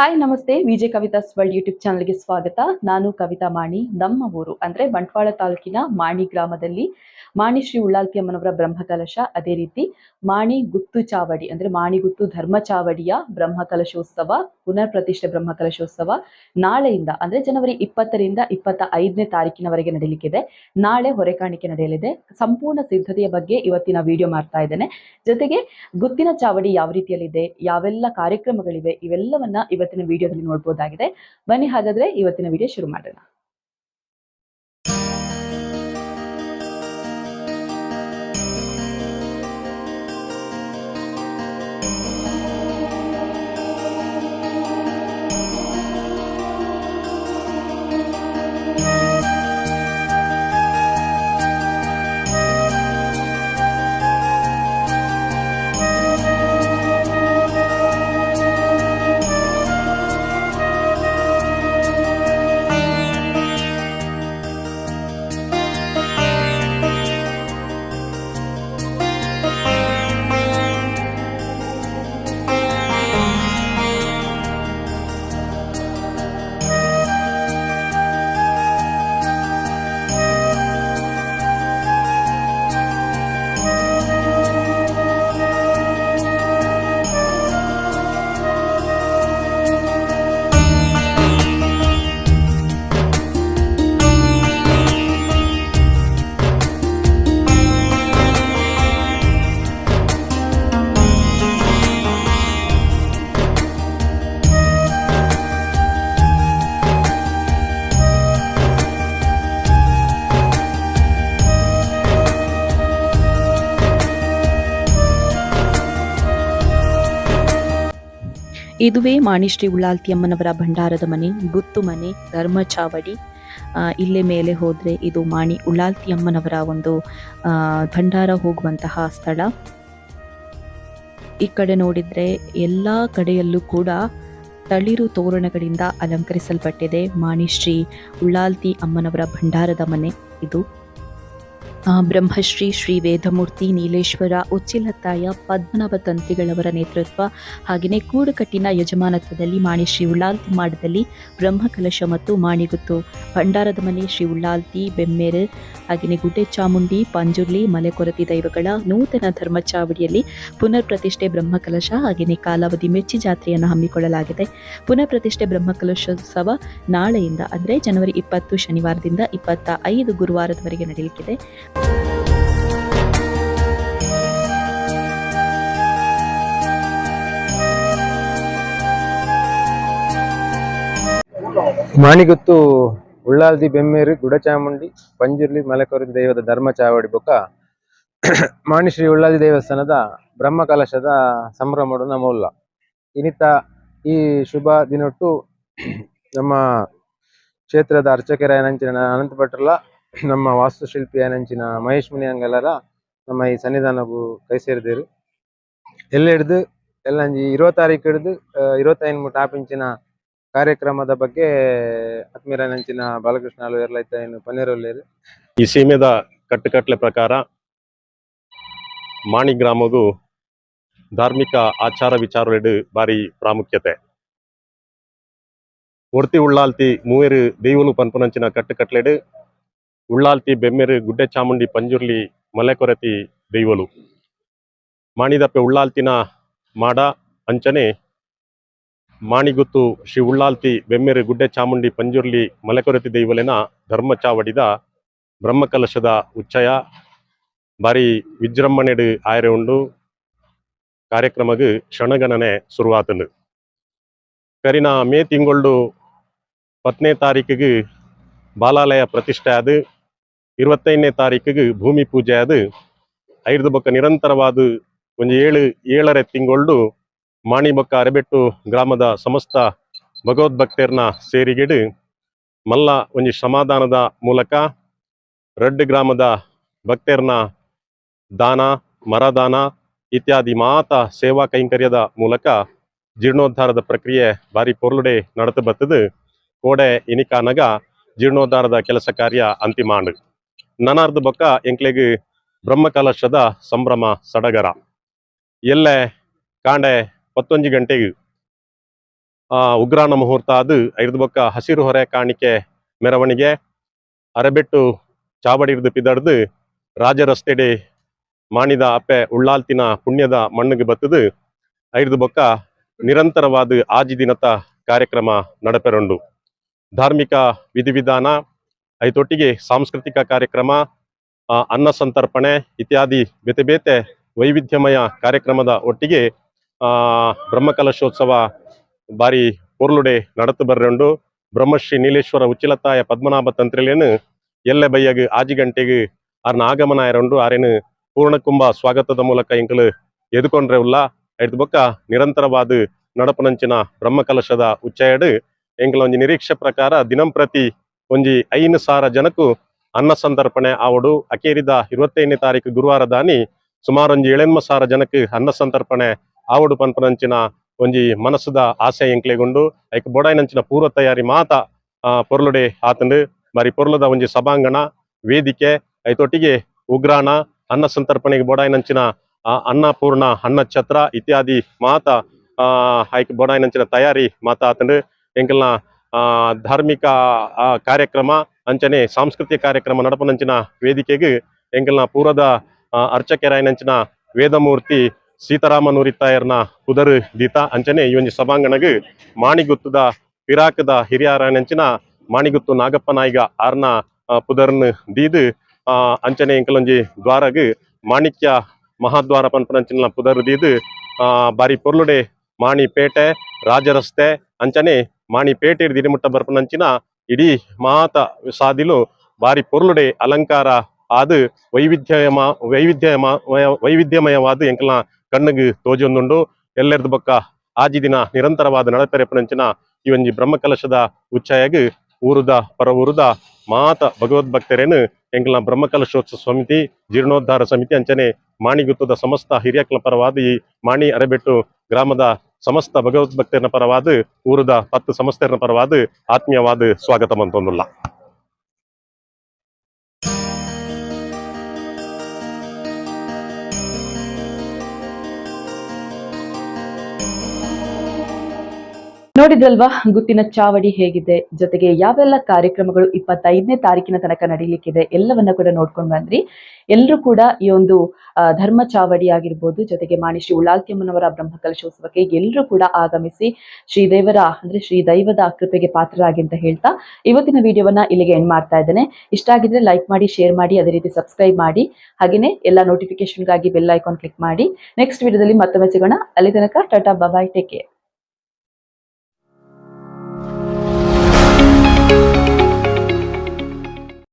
Hi ನಮಸ್ತೆ. VJ Kavita world YouTube ಚಾನಲ್ಗೆ ಸ್ವಾಗತ. ನಾನು ಕವಿತಾ ಮಾಣಿ. ನಮ್ಮ ಊರು, ಅಂದ್ರೆ ಬಂಟ್ವಾಳ ತಾಲೂಕಿನ ಮಾಣಿ ಗ್ರಾಮದಲ್ಲಿ ಮಾಣಿ ಶ್ರೀ ಉಳ್ಳಾಲ್ತಿ ಅಮ್ಮನವರ ಬ್ರಹ್ಮಕಲಶ. ಅದೇ ರೀತಿ ಮಾಣಿ ಗುತ್ತು ಚಾವಡಿ, ಅಂದ್ರೆ ಮಾಣಿ ಗುತ್ತು ಧರ್ಮ ಚಾವಡಿಯ ಬ್ರಹ್ಮಕಲಶೋತ್ಸವ ಪುನರ್ ಪ್ರತಿಷ್ಠೆ ಬ್ರಹ್ಮಕಲಶೋತ್ಸವ ನಾಳೆಯಿಂದ, ಅಂದ್ರೆ ಜನವರಿ ಇಪ್ಪತ್ತರಿಂದ ಇಪ್ಪತ್ತ ಐದನೇ ತಾರೀಕಿನವರೆಗೆ ನಡೀಲಿಕ್ಕಿದೆ. ನಾಳೆ ಹೊರೆಕಾಣಿಕೆ ನಡೆಯಲಿದೆ. ಸಂಪೂರ್ಣ ಸಿದ್ಧತೆಯ ಬಗ್ಗೆ ಇವತ್ತಿನ ವಿಡಿಯೋ ಮಾಡ್ತಾ ಇದ್ದೇನೆ. ಜೊತೆಗೆ ಗುತ್ತಿನ ಚಾವಡಿ ಯಾವ ರೀತಿಯಲ್ಲಿದೆ, ಯಾವೆಲ್ಲ ಕಾರ್ಯಕ್ರಮಗಳಿವೆ, ಇವೆಲ್ಲವನ್ನ ಇವತ್ತಿನ ವಿಡಿಯೋದಲ್ಲಿ ನೋಡ್ಬೋದಾಗಿದೆ. ಬನ್ನಿ ಹಾಗಾದ್ರೆ ಇವತ್ತಿನ ವಿಡಿಯೋ ಶುರು ಮಾಡೋಣ. ಇದುವೇ ಮಾಣಿಶ್ರೀ ಉಳ್ಳಾಲ್ತಿ ಅಮ್ಮನವರ ಭಂಡಾರದ ಮನೆ, ಗುತ್ತು ಮನೆ, ಧರ್ಮ ಚಾವಡಿ. ಇಲ್ಲೇ ಮೇಲೆ ಹೋದರೆ ಇದು ಮಾಣಿ ಉಳ್ಳಾಲ್ತಿ ಅಮ್ಮನವರ ಒಂದು ಭಂಡಾರ ಹೋಗುವಂತಹ ಸ್ಥಳ. ಈ ಕಡೆ ನೋಡಿದ್ರೆ ಎಲ್ಲಾ ಕಡೆಯಲ್ಲೂ ಕೂಡ ತಳಿರು ತೋರಣಗಳಿಂದ ಅಲಂಕರಿಸಲ್ಪಟ್ಟಿದೆ ಮಾಣಿಶ್ರೀ ಉಳ್ಳಾಲ್ತಿ ಅಮ್ಮನವರ ಭಂಡಾರದ ಮನೆ ಇದು. ಬ್ರಹ್ಮಶ್ರೀ ಶ್ರೀ ವೇದಮೂರ್ತಿ ನೀಲೇಶ್ವರ ಉಚ್ಚಿಲತ್ತಾಯ ಪದ್ಮನಾಭ ತಂತ್ರಿಗಳವರ ನೇತೃತ್ವ ಹಾಗೆಯೇ ಕೂಡುಕಟ್ಟಿನ ಯಜಮಾನತ್ವದಲ್ಲಿ ಮಾಣಿ ಶ್ರೀ ಉಳ್ಳಾಲ್ತಿ ಮಾಡದಲ್ಲಿ ಬ್ರಹ್ಮಕಲಶ ಮತ್ತು ಮಾಣಿಗುತ್ತು. ಭಂಡಾರದ ಮನೆ ಶ್ರೀ ಉಳ್ಳಾಲ್ತಿ, ಬೆಮ್ಮೇರು, ಹಾಗೆಯೇ ಗುಡ್ಡೆ ಚಾಮುಂಡಿ, ಪಂಜುರ್ಲಿ, ಮಲೆಕೊರತಿ ದೈವಗಳ ನೂತನ ಧರ್ಮ ಚಾವಡಿಯಲ್ಲಿ ಪುನರ್ ಪ್ರತಿಷ್ಠೆ ಬ್ರಹ್ಮಕಲಶ ಹಾಗೆಯೇ ಕಾಲಾವಧಿ ಮೆಚ್ಚಿ ಜಾತ್ರೆಯನ್ನು ಹಮ್ಮಿಕೊಳ್ಳಲಾಗಿದೆ. ಪುನರ್ ಪ್ರತಿಷ್ಠೆ ಬ್ರಹ್ಮಕಲಶೋತ್ಸವ ನಾಳೆಯಿಂದ ಅಂದರೆ ಜನವರಿ ಇಪ್ಪತ್ತು ಶನಿವಾರದಿಂದ ಇಪ್ಪತ್ತ ಐದು ಗುರುವಾರದವರೆಗೆ ನಡೆಯಲಿಕ್ಕಿದೆ. ಮಾಣಿಗುತ್ತು, ಉಳ್ಳಾಲ್ದಿ, ಬೆಮ್ಮೇರಿ, ಗುಡಚಾಮುಂಡಿ, ಪಂಜುರ್ಲಿ ಮಲೆಕೊರತಿ ದೈವದ ಧರ್ಮ ಚಾವಡಿ ಬೊಕ್ಕ ಮಾಣಿ ಶ್ರೀ ಉಳ್ಳಾಲ್ದಿ ದೇವಸ್ಥಾನದ ಬ್ರಹ್ಮ ಕಲಶದ ಸಂಭ್ರಮಡು ನಮೋಲ್ಲ ಇನಿತ ಈ ಶುಭ ದಿನಟ್ಟು ನಮ್ಮ ಕ್ಷೇತ್ರದ ಅರ್ಚಕೆರಾಯನಂಚಿನ ಅನಂತ ಭಟ್ರಲ ನಮ್ಮ ವಾಸ್ತುಶಿಲ್ಪಿ ಆಯನಂಚಿನ ಮಹೇಶ್ ಮುನಿ ಅಂಗಲರ ನಮ್ಮ ಈ ಸನ್ನಿಧಾನಗೂ ಕೈ ಸೇರಿದೇರು ಎಲ್ಲ ಹಿಡ್ದು, ಎಲ್ಲ ಇರೋ ತಾರೀಕು ಹಿಡ್ದು ಇರುವತ್ತೈದು ಮುಟ್ಟ ಆಪಿಂಚಿನ ಕಾರ್ಯಕ್ರಮದ ಬಗ್ಗೆ ಆತ್ಮೀಯರಾಯನಂಚಿನ ಬಾಲಕೃಷ್ಣ ಅಲು ಇರ್ಲೈತ ಏನು ಪನ್ನೀರೊಲ್ಲೇರು ಈ ಸೀಮೆದ ಕಟ್ಟುಕಟ್ಲೆ ಪ್ರಕಾರ ಮಾಣಿ ಗ್ರಾಮವು ಧಾರ್ಮಿಕ ಆಚಾರ ವಿಚಾರಗಳು ಬಾರಿ ಪ್ರಾಮುಖ್ಯತೆ. ಒರ್ತಿ ಉಳ್ಳಾಲ್ತಿ ಮೂವೇರು ದೇವಲು ಪನ್ಪುನಂಚಿನ ಕಟ್ಟುಕಟ್ಲೆಡು ಉಳ್ಳಾಲ್ತಿ, ಬೆಮ್ಮೆರು, ಗುಡ್ಡೆ ಚಾಮುಂಡಿ, ಪಂಜುರ್ಲಿ, ಮಲೆಕೊರತಿ, ದೈವಲು. ಮಾಣಿದಪ್ಪೆ ಉಳ್ಳಾಲ್ತಿನ ಮಾಡ ಅಂಚನೆ, ಮಾಣಿಗುತ್ತು, ಶ್ರೀ ಉಳ್ಳಾಲ್ತಿ, ಬೆಮ್ಮೆರು, ಗುಡ್ಡೆ ಚಾಮುಂಡಿ, ಪಂಜುರ್ಲಿ, ಮಲೆಕೊರತಿ, ದೈವಲೆನ ಧರ್ಮ ಚಾವಡಿದ ಬ್ರಹ್ಮಕಲಶದ ಉಚ್ಚಯ ಬಾರಿ ವಿಜೃಂಭಣೆಡು ಆಯರೆ ಉಂಡು, ಕಾರ್ಯಕ್ರಮಗ್ ಕ್ಷಣಗಣನೆ ಶುರುವಾತನು ಕರಿನ ಮೇ ತಿಂಗಳು ಪತ್ನೇ ತಾರೀಕಿಗೆ ಬಾಲಾಲಯ ಪ್ರತಿಷ್ಠೆ ಆದು ಇರುವತ್ತೈದನೇ ತಾರೀಕಿಗೆ ಭೂಮಿ ಪೂಜೆ ಅದು. ಐದು ಬಕ್ಕ ನಿರಂತರವಾದ ಒಂದು ಏಳು, ಏಳರೆ ತಿಂಗಳು ಮಾಣಿಬಕ್ಕ ಅರೆಬೆಟ್ಟು ಗ್ರಾಮದ ಸಮಸ್ತ ಭಗವದ್ಭಕ್ತರನ್ನ ಸೇರಿಗೆಡು ಮಲ್ಲ ಒಂದು ಸಮಾಧಾನದ ಮೂಲಕ ರಡ್ಡ್ ಗ್ರಾಮದ ಭಕ್ತರನ್ನ ದಾನ, ಮರದಾನ ಇತ್ಯಾದಿ ಮಾತ ಸೇವಾ ಕೈಂಕರ್ಯದ ಮೂಲಕ ಜೀರ್ಣೋದ್ಧಾರದ ಪ್ರಕ್ರಿಯೆ ಬಾರಿ ಪೊರ್ಲುಡೆ ನಡೆದು ಬತ್ತದು. ಕೋಡೆ ಇನಿಕಾನಗ ಜೀರ್ಣೋದ್ಧಾರದ ಕೆಲಸ ಕಾರ್ಯ ಅಂತಿಮಾಂಡ್. ನನಾರ್ದು ಬೊಕ್ಕ ಎಂಕ್ಲೆಗ್ ಬ್ರಹ್ಮಕಲಶದ ಸಂಭ್ರಮ ಸಡಗರ. ಎಲ್ಲೆ ಕಾಂಡೆ ಪತ್ತೊಂಜಿ ಗಂಟೆಗೆ ಆ, ಉಗ್ರಾಣ ಮುಹೂರ್ತ ಅದು ಐದು ಬೊಕ್ಕ ಹಸಿರು ಹೊರೆ ಕಾಣಿಕೆ ಮೆರವಣಿಗೆ ಅರೆಬೆಟ್ಟು ಚಾವಡಿರ್ದು ಪಿದಡ್ದು ರಾಜ ರಸ್ತೆಡೆ ಮಾಣಿದ ಅಪ್ಪೆ ಉಳ್ಳಾಲ್ತಿನ ಪುಣ್ಯದ ಮಣ್ಣಿಗೆ ಬತ್ತದು ಐದು ಬೊಕ್ಕ ನಿರಂತರವಾದ ಆಜಿ ದಿನತ ಕಾರ್ಯಕ್ರಮ ನಡಪೆರೊಂಡು. ಧಾರ್ಮಿಕ ವಿಧಿವಿಧಾನ ಐತೊಟ್ಟಿಗೆ ಸಾಂಸ್ಕೃತಿಕ ಕಾರ್ಯಕ್ರಮ ಅನ್ನ ಸಂತರ್ಪಣೆ ಇತ್ಯಾದಿ ಬೇತೆ ಬೇತೆ ವೈವಿಧ್ಯಮಯ ಕಾರ್ಯಕ್ರಮದ ಒಟ್ಟಿಗೆ ಬ್ರಹ್ಮಕಲಶೋತ್ಸವ ಬಾರಿ ಪೊರ್ಲುಡೆ ನಡತು ಬರ್ರೆಂಡು ಬ್ರಹ್ಮಶ್ರೀ ನೀಲೇಶ್ವರ ಉಚ್ಚಿಲತಾಯ ಪದ್ಮನಾಭ ತಂತ್ರಿಲೇನು ಎಲ್ಲೆ ಬೈಯಗು ಆಜಿ ಗಂಟೆಗೆ ಅರ್ನ ಆಗಮನ ಆಯರಂಡು ಆರೇನು ಪೂರ್ಣಕುಂಭ ಸ್ವಾಗತದ ಮೂಲಕ ಇಂಕಲು ಎದುಕೊಂಡ್ರೆ ಉಲ್ಲ. ಐದು ಬೊಕ್ಕ ನಿರಂತರವಾದ ನಡಪನಂಚಿನ ಬ್ರಹ್ಮಕಲಶದ ಉಚ್ಚಾಯಡು. ಎಂಗಳ ಒಂದು ನಿರೀಕ್ಷೆ ಪ್ರಕಾರ ದಿನಂಪ್ರತಿ ಒಂಜಿ ಐನ್ ಸಾರ ಜನಕು ಅನ್ನ ಸಂತರ್ಪಣೆ ಆವಡು. ಅಕೇರಿದ ಇರುವತ್ತೈದನೇ ತಾರೀಕು ಗುರುವಾರ ದಾನಿ ಸುಮಾರು ಒಂಜಿ ಏಳೆನ್ಮ ಸಾವಿರ ಜನಕ್ಕೆ ಅನ್ನ ಸಂತರ್ಪಣೆ ಆವಡು ಪನ್ಪನಂಚಿನ ಒಂಜಿ ಮನಸ್ಸುದ ಆಸೆ ಎಂಕ್ಲೆಗೊಂಡು ಐಕ್ ಬೊಡಾಯಿನಂಚಿನ ಪೂರ್ವ ತಯಾರಿ ಮಾತ ಪೊರ್ಲುಡೆ ಆತಂಡು ಮರಿ ಪೊರ್ಲದ ಒಂಜಿ ಸಭಾಂಗಣ ವೇದಿಕೆ ಐತೊಟ್ಟಿಗೆ ಉಗ್ರಾಣ ಅನ್ನ ಸಂತರ್ಪಣೆಗೆ ಬೊಡಾಯಿನಂಚಿನ ಅನ್ನಪೂರ್ಣ ಅನ್ನ ಛತ್ರ ಇತ್ಯಾದಿ ಮಾತ ಆ, ಐಕ್ ಬೊಡಾಯಿನಂಚಿನ ತಯಾರಿ ಮಾತ ಆತಂಡು ಎಂಕಲ್ನ ಧಾರ್ಮಿಕ ಕಾರ್ಯಕ್ರಮ ಅಂಚನೆ ಸಾಂಸ್ಕೃತಿಕ ಕಾರ್ಯಕ್ರಮ ನಡಪನಂಚಿನ ವೇದಿಕೆಗೆ ಎಂಕಲ್ನ ಪೂರದ ಅರ್ಚಕೆರಾಯನಂಚಿನ ವೇದಮೂರ್ತಿ ಸೀತಾರಾಮನೂರಿತ್ತಾಯರ್ನ ಕುದರು ದೀತ ಅಂಚನೆ ಈ ಒಂದು ಸಭಾಂಗಣಗ್ ಮಾಣಿಗುತ್ತದ ಪಿರಾಕದ ಹಿರಿಯರಾಯನಂಚಿನ ಮಾಣಿಗುತ್ತು ನಾಗಪ್ಪ ನಾಯ್ಗ ಆರ್ನ ಪುದರ್ನ ದೀದ್ ಅಂಚನೆ ಎಂಕಲೊಂಜಿ ದ್ವಾರಗ್ ಮಾಣಿಕ್ಯ ಮಹಾದ್ವಾರ ಪನ್ಪನಂಚಿನ ಪುದರ್ ದೀದ್ ಬಾರಿ ಪೊರ್ಲುಡೆ ಮಾಣಿ ಪೇಟೆ ರಾಜರಸ್ತೆ ಅಂಚನೆ ಮಾಣಿ ಪೇಟೆ ದಿನಮುಟ್ಟ ಬರ್ಪನಂಚಿನ ಇಡೀ ಮಾತ ಸಾದಿಲು ಬಾರಿ ಪೊರ್ಲುಡೆ ಅಲಂಕಾರ ಆದ್ ವೈವಿಧ್ಯಮ ವೈವಿಧ್ಯಮ ವೈವಿಧ್ಯಮಯವಾದ ಎಂಕಲ್ನ ಕಣ್ಣಿಗೆ ತೋಜೊಂದುಂಡು. ಎಲ್ಲರದ ಬೊಕ್ಕ ಆಜಿ ದಿನ ನಿರಂತರವಾದ ನಡಪೆರೆಪನಂಚಿನ ಈ ಒಂಜಿ ಬ್ರಹ್ಮಕಲಶದ ಉಚ್ಚಾಯಗ್ ಊರುದ ಪರ ಊರುದ ಮಾತ ಭಗವದ್ಭಕ್ತರೇನು ಎಂಕಲ್ನ ಬ್ರಹ್ಮಕಲಶೋತ್ಸವ ಸಮಿತಿ, ಜೀರ್ಣೋದ್ಧಾರ ಸಮಿತಿ ಅಂಚನೆ ಮಾಣಿಗುತ್ತದ ಸಮಸ್ತ ಹಿರಿಯಕ್ಲ ಪರವಾದ ಈ ಮಾಣಿ ಅರೆಬೆಟ್ಟು ಗ್ರಾಮದ ಸಮಸ್ತ ಭಗವದ್ಭಕ್ತರನ ಪರವಾದ ಊರದ ಹತ್ತು ಸಮಸ್ತೆರನ ಪರವಾದ ಆತ್ಮೀಯವಾದ ಸ್ವಾಗತ ಮಂತೊಂದುಲ್ಲ ನೋಡಿದ್ರಲ್ವಾ? ಗುತ್ತಿನ ಚಾವಡಿ ಹೇಗಿದೆ? ಜೊತೆಗೆ ಯಾವೆಲ್ಲ ಕಾರ್ಯಕ್ರಮಗಳು ಇಪ್ಪತ್ತೈದನೇ ತಾರೀಕಿನ ತನಕ ನಡೀಲಿಕ್ಕಿದೆ ಎಲ್ಲವನ್ನ ಕೂಡ ನೋಡ್ಕೊಂಡು ಬಂದ್ರಿ. ಎಲ್ಲರೂ ಕೂಡ ಈ ಒಂದು ಧರ್ಮ ಚಾವಡಿ ಆಗಿರ್ಬೋದು, ಜೊತೆಗೆ ಮಾಣಿ ಶ್ರೀ ಬ್ರಹ್ಮಕಲಶೋತ್ಸವಕ್ಕೆ ಎಲ್ಲರೂ ಕೂಡ ಆಗಮಿಸಿ ಶ್ರೀದೇವರ, ಅಂದ್ರೆ ಶ್ರೀ ದೈವದ ಕೃಪೆಗೆ ಪಾತ್ರರಾಗಿ ಅಂತ ಹೇಳ್ತಾ ಇವತ್ತಿನ ವಿಡಿಯೋವನ್ನ ಇಲ್ಲಿಗೆ ಎಂಡ್ ಮಾಡ್ತಾ ಇದ್ದೇನೆ. ಇಷ್ಟ ಆಗಿದ್ರೆ ಲೈಕ್ ಮಾಡಿ ಶೇರ್ ಮಾಡಿ, ಅದೇ ರೀತಿ ಸಬ್ಸ್ಕ್ರೈಬ್ ಮಾಡಿ. ಹಾಗೆಯೇ ಎಲ್ಲ ನೋಟಿಫಿಕೇಶನ್ಗಾಗಿ ಬೆಲ್ ಐಕಾನ್ ಕ್ಲಿಕ್ ಮಾಡಿ. ನೆಕ್ಸ್ಟ್ ವಿಡಿಯೋದಲ್ಲಿ ಮತ್ತೊಮ್ಮೆ ಸಿಗೋಣ. ಅಲ್ಲಿ ತನಕ ಟಾಟಾ ಬಾಯ್ ಟೇಕ್ ಕೇರ್